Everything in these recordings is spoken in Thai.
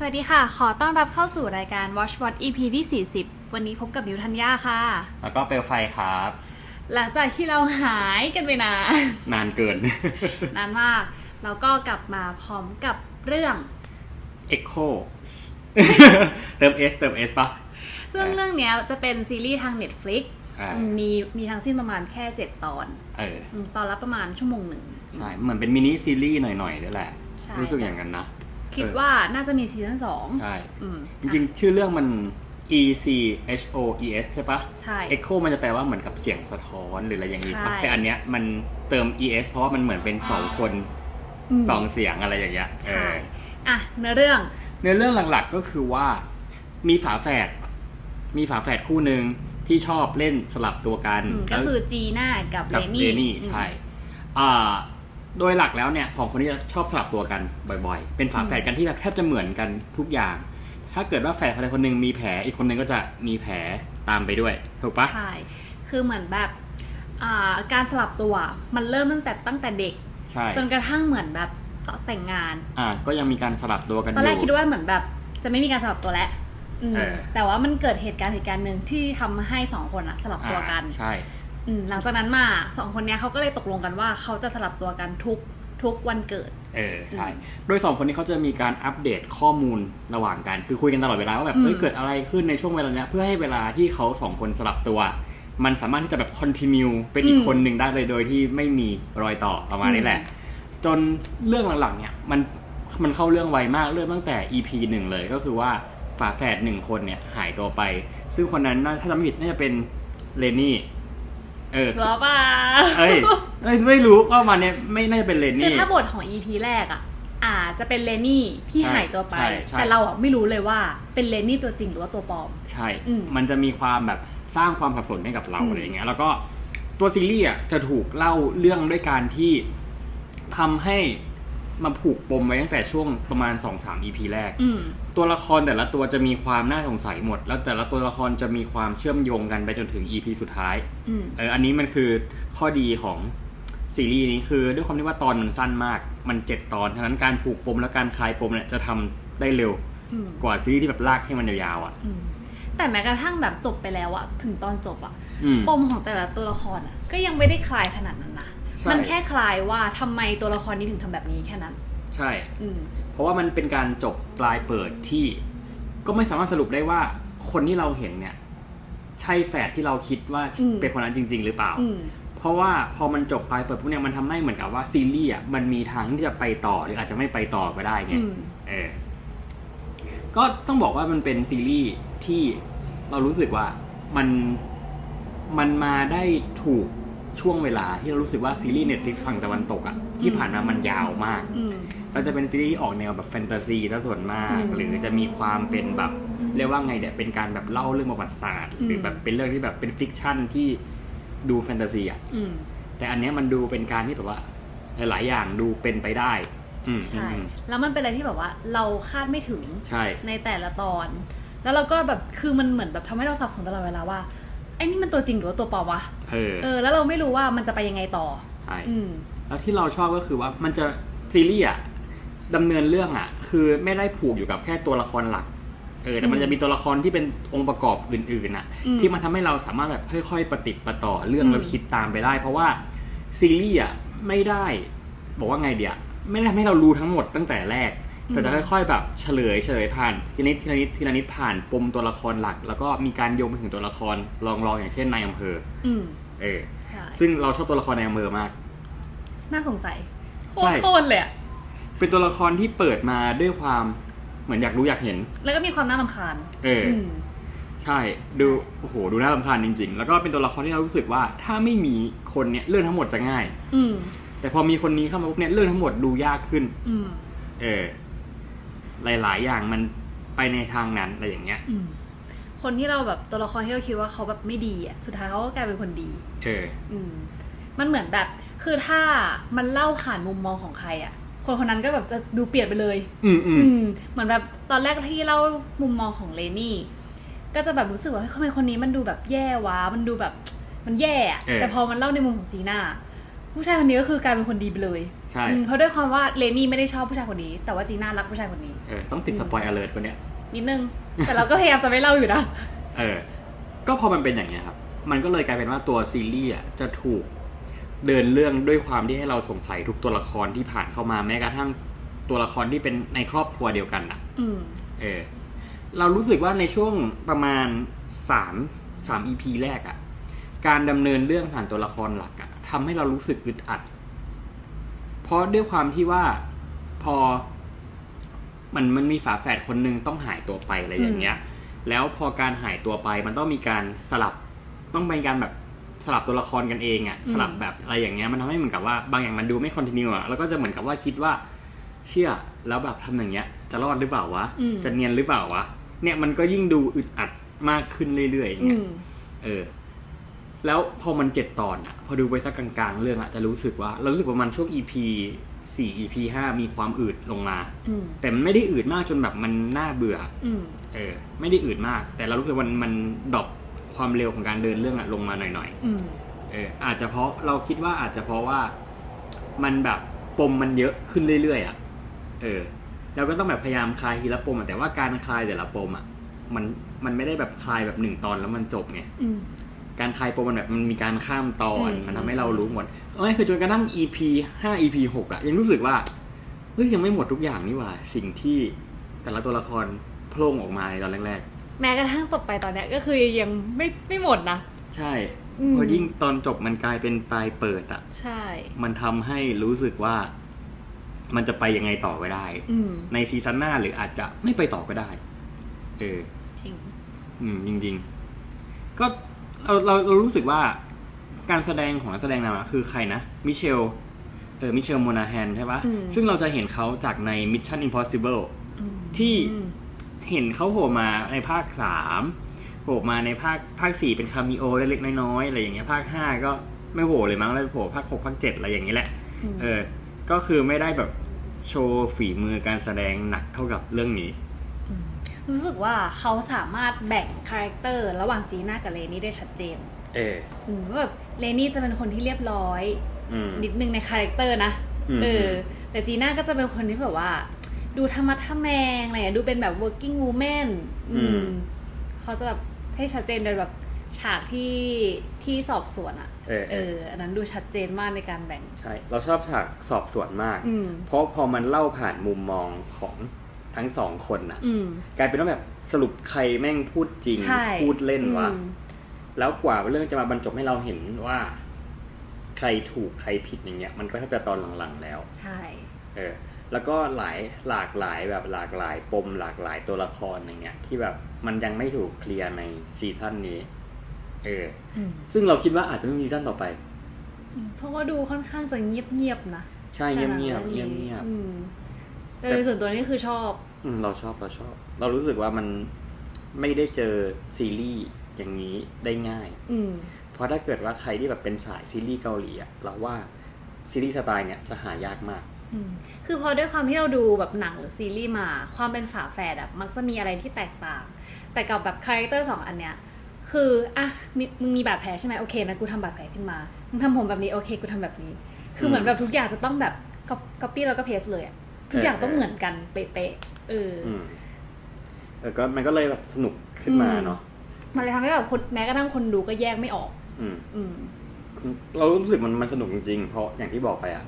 สวัสดีค่ะ ขอต้อนรับเข้าสู่รายการ Watch What EP ที่ 40 วันนี้พบกับมิวทัญญาค่ะ แล้วก็เปลวไฟครับ หลังจากที่เราหายกันไปนาน นานเกิน นานมาก แล้วก็กลับมาพร้อมกับเรื่อง Echo เติม S เติม S ปะซึ่งอ่าเรื่องเนี้ยจะเป็นซีรีส์ทาง Netflix อ่าอืมมีมีทั้งสิ้นประมาณแค่ 7 ตอนเอออืมตอนละประมาณชั่วโมงหนึ่งใช่ เหมือนเป็นมินิซีรีส์หน่อยๆด้วยแหละใช่รู้สึกอย่างนั้นนะ คิดเออว่าน่าจะมีซีซั่นสองใช่อืมจริงๆ ชื่อเรื่องมัน E C H O E S ใช่ปะใช่ Echo มันจะแปลว่าเหมือนกับเสียงสะท้อนหรืออะไรอย่างนี้ปะใช่แต่อันเนี้ยมันเติม E S เพราะว่ามันเหมือนเป็นสองคนมสองเสียงอะไรอย่างเงี้ยเอใช่ออะเนื้อเรื่อง เนื้อเรื่องหลักๆก็คือว่า มีฝาแฝดมีฝาแฝดคู่หนึ่งที่ชอบเล่นสลับตัวกันอืมก็คือจีน่ากับกับเรเรนี่นี่อืมใช่อ่า โดยหลักแล้วเนี่ยสองคนนี้จะชอบสลับตัวกันบ่อยๆ เป็นฝาแฝดกันที่แบบแทบจะเหมือนกันทุกอย่าง ถ้าเกิดว่าแฝดคนใดคนหนึ่งมีแผลอีกคนหนึ่งก็จะมีแผลตามไปด้วยถูกปะใช่คือเหมือนแบบอ่าการสลับตัวมันเริ่มตั้งแต่ตั้งแต่เด็กใช่จนกระทั่งเหมือนแบบแต่งงาน อ่า ก็ยังมีการสลับตัวกันอตอนแรกยู่คิดว่าเหมือนแบบ จะไม่มีการสลับตัวแล้วอืมเออแต่ว่ามันเกิดเหตุการณ์เหตุการณ์หนึ่งที่ทำให้สองคนอะสลับตัวกันอ่าใช่อืม หลังจากนั้นมาสองคนเนี้ยเขาก็เลยตกลงกันว่าเขาจะสลับตัวกันทุกทุกวันเกิด เออใช่อืมโดยสองคนนี้เขาจะมีการอัปเดตข้อมูลระหว่างกัน คือคุยกันตลอดเวลาว่าแบบอืมเอ้ยเกิดอะไรขึ้นในช่วงเวลาเนี้ยเพื่อให้เวลาที่เขาสองคนสลับตัว มันสามารถที่จะแบบคอนติเนียเป็นอีกคนหนึ่งได้เลยโดยที่ไม่มีรอยต่อประมาณนี้แหละ จนเรื่องหลังๆเนี่ยมันมันเข้าเรื่องไวมากเริ่มตั้งแต่ EP หนึ่งเลยก็คือว่าฝาแฝดหนึ่งคนเนี่ยหายตัวไป ซึ่งคนนั้นน่าถ้าจำไม่ผิดน่าจะเป็นเลนี่ เออชัวร์ป่ะเอ้ยเอ้ยไม่รู้ว่ามันเนี่ยไม่น่าจะเป็นเลคือนี่ ถ้าบทของ EP แรกอะอ่าจะเป็นเลนี่ที่ใช่หายตัวไป ใช่ใช่ แต่เราอะไม่รู้เลยว่าเป็นเลนี่ตัวจริงหรือว่าตัวปลอม ใช่ อืมมันจะมีความแบบสร้างความสับสนให้กับเราอืมอะไรอย่างเงี้ย แล้วก็ตัวซีรีส์อะจะถูกเล่าเรื่องด้วยการที่ทำให้ มาผูกปมไว้ตั้งแต่ช่วงประมาณ2-3 EP แรก อืม ตัวละครแต่ละตัวจะมีความน่าสงสัยหมด แล้วแต่ละตัวละครจะมีความเชื่อมโยงกันไปจนถึง EP สุดท้าย อืม เออ อันนี้มันคือข้อดีของซีรีส์นี้คือด้วยความที่ว่าตอนมันสั้นมาก มันเจ็ดตอน ฉะนั้นการผูกปมและการคลายปมเนี่ยจะทำได้เร็วอืม กว่าซีรีส์ที่แบบลากให้มันยาวๆอะ อืม แต่แม้กระทั่งแบบจบไปแล้วอะถึงตอนจบอะอืม ปมของแต่ละตัวละครอะก็ยังไม่ได้คลายขนาดนั้นนะ ใช่ มันแค่คลายว่าทำไมตัวละครนี้ถึงทำแบบนี้แค่นั้น ใช่ อืม เพราะว่ามันเป็นการจบปลายเปิดที่ ก็ไม่สามารถสรุปได้ว่าคนที่เราเห็นเนี่ย ใช่แฝดที่เราคิดว่าอืม เป็นคนนั้นจริง ๆ หรือเปล่า อืม เพราะว่าพอมันจบปลายเปิดพวกเนี้ยมันทำให้เหมือนกับว่าซีรีส์อะมันมีทางที่จะไปต่อหรืออาจจะไม่ไปต่อก็ได้ไง อืม เออ ก็ต้องบอกว่ามันเป็นซีรีส์ที่เรารู้สึกว่ามันมันมาได้ถูก ช่วงเวลาที่เรารู้สึกว่าซีรีส์เน็ตฟลิกฝั่งตะวันตกอะที่ผ่านมามันยาวมากอืมเราจะเป็นซีรีส์ที่ออกแนวแบบแฟนตาซีซะส่วนมากอืมหรือจะมีความเป็นแบบเรียกว่าไงเดี๋ยเป็นการแบบเล่าเรื่องประวัติศาสตร์อืมหรือแบบเป็นเรื่องที่แบบเป็นฟิกชันที่ดูแฟนตาซีอะอืมแต่อันเนี้ยมันดูเป็นการที่แบบว่า หลายๆอย่างดูเป็นไปได้อืมใช่อืมแล้วมันเป็นอะไรที่แบบว่า เราคาดไม่ถึงใช่ในแต่ละตอน แล้วเราก็แบบคือมันเหมือนแบบทำให้เราสับสนตลอดเวลาว่าไอ้นี่มันตัวจริงหรือว่าตัวปลอมวะ เออเออ แล้วเราไม่รู้ว่ามันจะไปยังไงต่อใช่อืมแล้วที่เราชอบก็คือว่ามันจะซีรีส์อะดำเนินเรื่องอะ คือไม่ได้ผูกอยู่กับแค่ตัวละครหลักเออแต่มันอืมจะมีตัวละครที่เป็นองค์ประกอบอื่นๆอะอืมที่มันทำให้เราสามารถแบบค่อยๆประติดประต่อเรื่องอืมแล้วคิดตามไปได้ เพราะว่าซีรีส์อะไม่ได้ บอกว่าไงเดียไม่ได้ทำให้เรารู้ทั้งหมดตั้งแต่แรก แต่จะค่อยๆแบบเฉลยเฉลยผ่านทีละนิดทีละนิดทีละนิดผ่านปมตัวละครหลัก แล้วก็มีการโยงไปถึงตัวละครรองๆอย่างเช่นนายอำเภออืมเออใช่ซึ่งเราชอบตัวละครนายอำเภอมาก น่าสงสัยโคใช่ตรโคตรเลยอะเป็นตัวละครที่เปิดมาด้วยความเหมือนอยากรู้อยากเห็น แล้วก็มีความน่ารำคาญ เอออมใช่ ดู โอ้โห ดูน่ารำคาญจริง ๆ แล้วก็เป็นตัวละครที่เรารู้สึกว่า ถ้าไม่มีคนเนี้ยเรื่องทั้งหมดจะง่าย อืมแต่พอมีคนนี้เข้ามาปุ๊บเนี่ยเรื่องทั้งหมดดูยากขึ้น อืมเออ หลาย ๆ อย่างมันไปในทางนั้นอะไรอย่างเงี้ย อืมคนที่เราแบบตัวละครที่เราคิดว่าเขาแบบไม่ดีอะสุดท้ายเขาก็กลายเป็นคนดี เออ อืมมันเหมือนแบบ คือถ้ามันเล่าผ่านมุมมองของใครอะ คนคนนั้นก็แบบจะดูเปลี่ยนไปเลย อืมอืมอืมเหมือนแบบตอนแรกที่เล่ามุมมองของเลนี่ ก็จะแบบรู้สึกว่าเฮ้ยทำไมคนนี้มันดูแบบแย่วะมันดูแบบ มันแย่อะเออ แต่พอมันเล่าในมุมของจีน่า ผู้ชายคนนี้ก็คือกลายเป็นคนดีไปเลยใช่ อืมเพราะด้วยความว่าเลนี่ไม่ได้ชอบผู้ชายคนนี้ แต่ว่าจีน่ารักผู้ชายคนนี้ เออต้องติดสปอยล์อเลิร์ตปะเนี่ยนิดนึง แต่เราก็พยายามจะไม่เล่าอยู่นะ เออ ก็พอมันเป็นอย่างเงี้ยครับ มันก็เลยกลายเป็นว่าตัวซีรีส์อะจะถูกเดินเรื่องด้วยความที่ให้เราสงสัยทุกตัวละครที่ผ่านเข้ามาแม้กระทั่งตัวละครที่เป็นในครอบครัวเดียวกันอะ อืม เออ เรารู้สึกว่าในช่วงประมาณสามสามอีพีแรกอะการดำเนินเรื่องผ่านตัวละครหลักอะ ทำให้เรารู้สึกอึดอัด เพราะด้วยความที่ว่าพอมันมันมีฝาแฝดคนหนึ่งต้องหายตัวไปอะไรอย่างเงี้ย แล้วพอการหายตัวไปมันต้องมีการสลับต้องเป็นการแบบสลับตัวละครกันเองอะอืมสลับแบบอะไรอย่างเงี้ยมันทำให้เหมือนกับว่าบางอย่างมันดูไม่คอนติเนียอะแล้วก็จะเหมือนกับว่าคิดว่า เชื่อแล้วแบบทำอย่างเงี้ย จะรอดหรือเปล่าวะอืมจะเนียนหรือเปล่าวะเนี่ยมันก็ยิ่งดูอึดอัดมากขึ้นเรื่อยๆอย่างอืเงี้ยมเออ แล้วพอมันเจ็ดตอนอะพอดูไปสักกลางๆ เรื่องอะจะรู้สึกว่าเรารู้สึกประมาณช่วง EP สี่ EP ห้ามีความอืดลงมา อืมแต่มันไม่ได้อืดมากจนแบบมันน่าเบื่อ อืมเออ ไม่ได้อืดมาก แต่เรารู้สึกมันมันดรอปความเร็วของการเดินเรื่องอะลงมาหน่อยๆอืมเอออาจจะเพราะเราคิดว่าอาจจะเพราะว่ามันแบบปมมันเยอะขึ้นเรื่อยๆอะเออเราก็ต้องแบบพยายามคลายทีละปมอะแต่ว่าการคลายแต่ละปมอะมันมันไม่ได้แบบคลายแบบหนึ่งตอนแล้วมันจบไง อืม การคลายปมมันแบบมันมีการข้ามตอนอืมมันทำให้เรารู้หมดเอ้ยคือจนกระทั่ง EP ห้า EP หกอะยังรู้สึกว่าเฮ้ยยังไม่หมดทุกอย่างนี่หว่า สิ่งที่แต่ละตัวละครโผล่ออกมาในตอนแรกแม้กระทั่งตบไปตอนเนี้ยก็คือยังไม่ไม่หมดนะๆใช่อืมพอยิ่งตอนจบมันกลายเป็นปลายเปิดอะใช่ มันทำให้รู้สึกว่า มันจะไปยังไงต่อไม่ได้อืมในซีซั่นหน้าหรืออาจจะไม่ไปต่อก็ได้ เออจริง อืมจริง ๆ ก็ เราเราเรารู้สึกว่าการแสดงของนักแสดงนำอะคือใครนะ มิเชล เออ มิเชลโมนาแฮนใช่ปะอืม ซึ่งเราจะเห็นเขาจากใน Mission Impossible อืมที่อืมเห็นเขาโผล่มาในภาคสามโผล่มาในภาคภาคสี่เป็นคามิโอเล็กๆน้อยๆอะไรอย่างเงี้ยภาคห้าก็ไม่โผล่เลยมั้งแล้วโผล่ภาคหกภาคเจ็ดอะไรอย่างนี้แหละอืมเออ ก็คือไม่ได้แบบโชว์ฝีมือการแสดงหนักเท่ากับเรื่องนี้ม รู้สึกว่าเขาสามารถแบ่งคาแรคเตอร์ระหว่างจีน่ากับเลนี่ได้ชัดเจนเอออืมว่าแบบเลนี่จะเป็นคนที่เรียบร้อย อืม นิดนึงในคาแรคเตอร์นะอืม เออแต่จีน่าก็จะเป็นคนที่แบบว่า ดูธรรมะทะแมงอะไรอย่างเงี้ยดูเป็นแบบ working woman อืม เขาจะแบบให้ชัดเจนโดยแบบฉากที่ที่สอบสวนอะเออเอออันนั้นดูชัดเจนมากในการแบ่ง ใช่ เราชอบฉากสอบสวนมาก อืม เพราะพอมันเล่าผ่านมุมมองของ ทั้งสองคนน่ะอืม กลายเป็นว่าแบบสรุปใครแม่งพูดจริง ใช่ พูดเล่นวะ อืมแล้วกว่าเรื่องจะมาบรรจบให้เราเห็นว่า ใครถูกใครผิดอย่างเงี้ย มันก็แทบจะตอนหลังๆแล้ว ใช่ เออ แล้วก็หลายหลากหลายแบบหลากหลายปมหลากหลายตัวละครอย่างเงี้ย ที่แบบมันยังไม่ถูกเคลียร์ในซีซั่นนี้ เออ อืมซึ่งเราคิดว่าอาจจะไม่มีซีซั่นต่อไปเพราะว่าดูค่อนข้างจะเงียบๆนะใช่เงียบเงียบแต่เงียบหนังเงียบอืมแต่โดยส่วนตัวนี่คือชอบ อืมเราชอบเราชอบ เรารู้สึกว่ามันไม่ได้เจอซีรีส์อย่างนี้ได้ง่าย อืม เพราะถ้าเกิดว่าใครที่แบบเป็นสายซีรีส์เกาหลีอะเราว่าซีรีส์สไตล์เนี่ยจะหายากมาก อืมคือพอด้วยความที่เราดูแบบหนังหรือซีรีส์มา ความเป็นฝาแฝดอะมักจะมีอะไรที่แตกต่าง แต่กับแบบคาแรคเตอร์สองอันเนี้ย คืออะมีมึงมีบาดแผลใช่ไหมโอเคนะกูทำบาดแผลขึ้นมามึงทำผมแบบนี้โอเคกูทำแบบนี้ คือเหมือนแบบทุกอย่างจะต้องแบบก๊อปปี้แล้วก็เพสเลยอะทุกอย่างต้องเหมือนกันเป๊ะๆ เออออืมเออก็มันก็เลยแบบสนุกขึ้นมาเนาะมันเลยทำให้แบบคนแม้กระทั่งคนดูก็แยกไม่ออก อืม อืม เรารู้สึกมันมันสนุกจริงๆ เพราะอย่างที่บอกไปอะ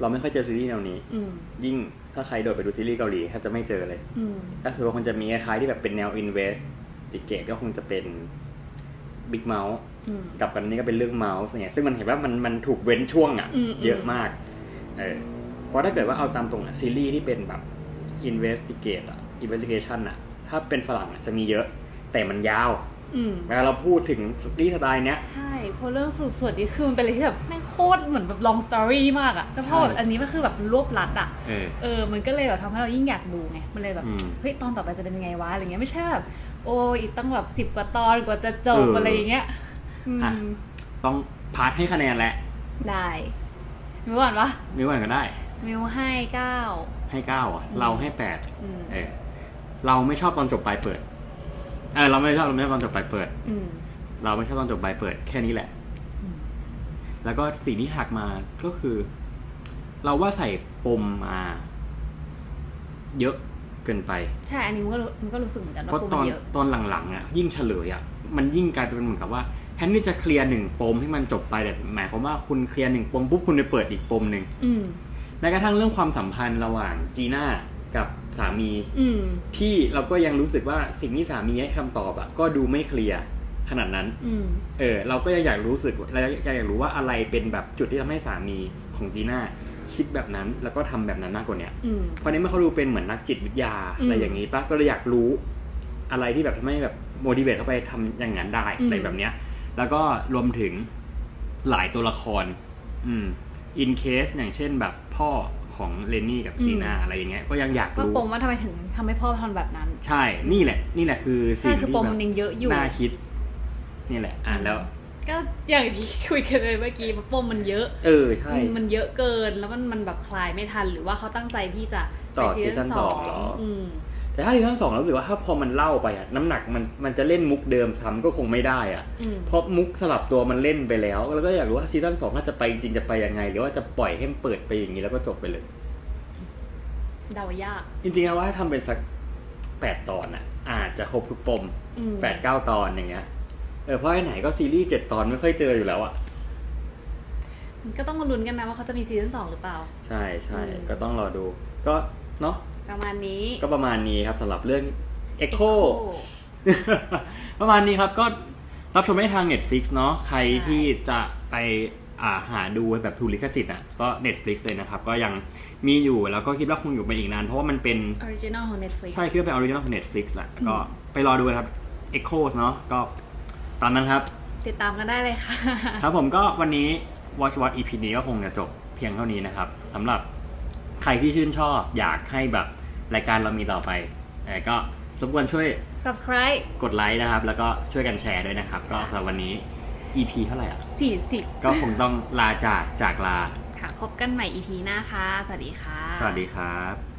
เราไม่ค่อยเจอซีรีส์แนวนี้ อืม ยิ่งถ้าใครโดดไปดูซีรีส์เกาหลีแทบจะไม่เจอเลย อืม ก็คือว่าคงจะมีคล้ายๆที่แบบเป็นแนว invest ติเกตก็คงจะเป็น Big Mouth อืม กับกันนี้ก็เป็นเรื่องเมาส์เนี่ยซึ่งมันเห็นว่ามันมันถูกเว้นช่วงอะอืม เยอะมาก เออเพราะถ้าเกิดว่าเอาตามตรงอะซีรีส์ที่เป็นแบบ investigate อะ investigation อะถ้าเป็นฝรั่งอะจะมีเยอะ แต่มันยาวอืมเวลาเราพูดถึงซีรีส์สไตล์เนี้ย ใช่เพราะเรื่องสืบสวนนี่คือมันเป็นอะไรที่แบบแม่งโคตรเหมือนแบบ long story มากอะแต่พอแบบใช่อันนี้มันคือแบบรวบลัดอะเออเออ มันก็เลยแบบทำให้เรายิ่งอยากดูไง มันเลยแบบอืมเฮ้ย ตอนต่อไปจะเป็นยังไงวะ อะไรเงี้ย ไม่ใช่แบบ โอ้ยอีกตั้งแบบสิบ10กว่าตอนกว่าจะจบเออออะไรอย่างเงี้ยอืมอะต้องพาร์ทให้คะแนนแหละ ได้มิวก่อนปะมิวก่อนก็ได้มิวให้เก้า ให้เก้าอะ เราให้แปดอืม เออเราไม่ชอบตอนจบปลายเปิดเออเราไม่ชอบเราไม่ชอบตอนจบปลายเปิด อืม เราไม่ชอบตอนจบปลายเปิดแค่นี้แหละ อืม แล้วก็สิ่งที่หักมาก็คือ เราว่าใส่ปมมา เยอะเกินไป ใช่ อันนี้มันก็รู้มันก็รู้สึกเหมือนกันเพว่าราะปูตอนมันเยอะ ตอนหลังๆอะยิ่งเฉลยอะมันยิ่งกลายเป็นเหมือนกับว่าแทนที่จะเคลียร์หนึ่งปมให้มันจบไปแต่หมายความว่าคุณเคลียร์หนึ่งปมปุ๊บคุณไปเปิดอีกปมหนึ่งอืม แม้กระทั่งเรื่องความสัมพันธ์ระหว่างจีน่ากับสามีอืม ที่เราก็ยังรู้สึกว่าสิ่งที่สามีให้คำตอบอะก็ดูไม่เคลียร์ขนาดนั้น อืม เออเราก็ยังอยากรู้สึกเราอยากรู้ว่าอะไรเป็นแบบจุดที่ทำให้สามีของจีน่าคิดแบบนั้นแล้วก็ทำแบบนั้นมากกว่าเนี้ยอืม เพราะนี้เมื่อเขาดูเป็นเหมือนนักจิตวิทยาอืมอะไรอย่างนี้ปะก็เลยอยากรู้อะไรที่แบบทำให้แบบโมดิเวตเขาไปทำอย่างนั้นได้อืม อะไรแบบเนี้ย แล้วก็รวมถึงหลายตัวละคร อืม อินเคสอย่างเช่นแบบพ่อของเลนนี่กับจีน่าอะไรอย่างเงี้ยก็ยังอยากว่ารู้ปมว่าทำไมถึงทำให้พ่อทำแบบนั้น ใช่นี่แหละ นี่แหละคือใช่สิ่งคือที่ปมแบมับนยังเยอะอยู่น่าคิด นี่แหละ อ่านแล้ว ก็อย่างที่คุยกันเลยเมื่อกี้ว่าปมมันเยอะ เออใช่มันมันเยอะเกินแล้วมันมันแบบคลายไม่ทัน หรือว่าเขาตั้งใจที่จะต่อไปซีซั่นสองเหรออืม แต่ถ้าซีซั่นสองเรารู้สึกว่าถ้าพอมันเล่าไปอะน้ำหนักมันมันจะเล่นมุกเดิมซ้ำก็คงไม่ได้อะอืมเพราะมุกสลับตัวมันเล่นไปแล้ว แล้วก็อยากรู้ว่าซีซั่นสองถ้าจะไปจริงจะไปยังไง หรือว่าจะปล่อยให้มันเปิดไปอย่างนี้แล้วก็จบไปเลย เดายาก จริงๆแล้วว่าถ้าทำเป็นสักแปดตอนอะอาจจะครบทุกปมอืมแปดเก้าตอนอย่างเงี้ยเออเพราะไอ้ไหนก็ซีรีส์เจ็ดตอนไม่ค่อยเจออยู่แล้วอะก็ต้องมาลุ้นกันนะว่าเขาจะมีซีซั่นสองหรือเปล่า ใช่ใช่อืม ก็ต้องรอดู ก็เนาะ ประมาณนี้ก็ประมาณนี้ครับสำหรับเรื่อง Echo Echo ประมาณนี้ครับก็รับชมได้ทาง Netflix เนาะใครใช่ที่จะไปอ่าหาดูแบบถูกลิขสิทธิ์อะก็ Netflix เลยนะครับ ก็ยังมีอยู่แล้วก็คิดว่าคงอยู่ไปอีกนาน เพราะว่ามันเป็นออริจินอลของ Netflix ใช่คิดว่าเป็นออริจินอลของ Netflix แหละก็ไปรอดูกันครับ Echoes เนาะก็ตามนั้นครับ ติดตามกันได้เลยค่ะ ครับผมก็วันนี้ Watch What EP นี้ก็คงจะจบเพียงเท่านี้นะครับสำหรับใครที่ชื่นชอบอยากให้แบบ รายการเรามีต่อไปแต่ก็รบกวนช่วย subscribe กดไลค์นะครับ แล้วก็ช่วยกันแชร์ด้วยนะครับ ก็สำหรับวันนี้ EP เท่าไหร่อะ 40 ก็คงต้องลาจากจากลา ค่ะ พบกันใหม่ EP หน้าค่ะ สวัสดีค่ะ สวัสดีครับ